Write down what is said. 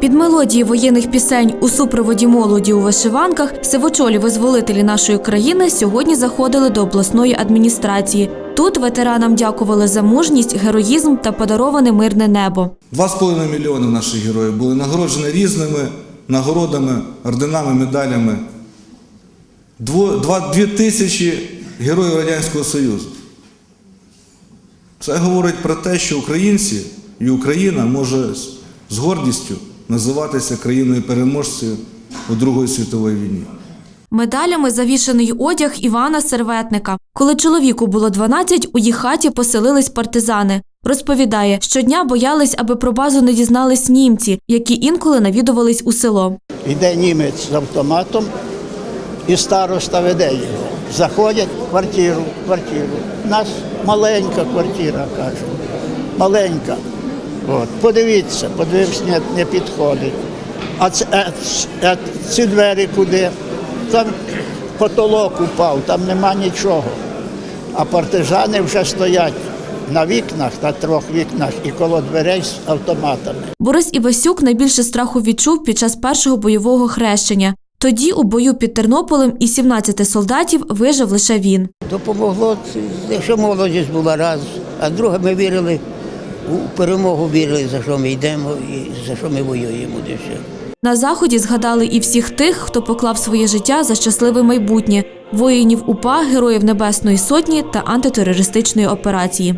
Під мелодії воєнних пісень у супроводі молоді у вишиванках сивочолі визволителі нашої країни сьогодні заходили до обласної адміністрації. Тут ветеранам дякували за мужність, героїзм та подароване мирне небо. Два з половиною мільйони наших героїв були нагороджені різними нагородами, орденами, медалями. Дві тисячі героїв Радянського Союзу. Це говорить про те, що українці і Україна може з- гордістю називатися країною переможцею у Другої світовій війні. Медалями завішаний одяг Івана Серветника. Коли чоловіку було 12, у їх хаті поселились партизани. Розповідає, щодня боялись, аби про базу не дізнались німці, які інколи навідувались у село. Йде німець з автоматом, і староста веде його. Заходять в квартиру, в квартиру. У нас маленька квартира, кажу. Маленька. От. Подивіться, подивився, не, не підходить. А, це, а, а ці двері куди? Там потолок упав, там нема нічого. А партизани вже стоять на вікнах, на трьох вікнах і коло дверей з автоматами. Борис Івасюк найбільше страху відчув під час першого бойового хрещення. Тоді у бою під Тернополем із 17 солдатів вижив лише він. Допомогло, якщо молодість була раз, а друге ми вірили у перемогу, вірили, за що ми йдемо і за що ми воюємо. На заході згадали і всіх тих, хто поклав своє життя за щасливе майбутнє, воїнів УПА, героїв Небесної Сотні та антитерористичної операції.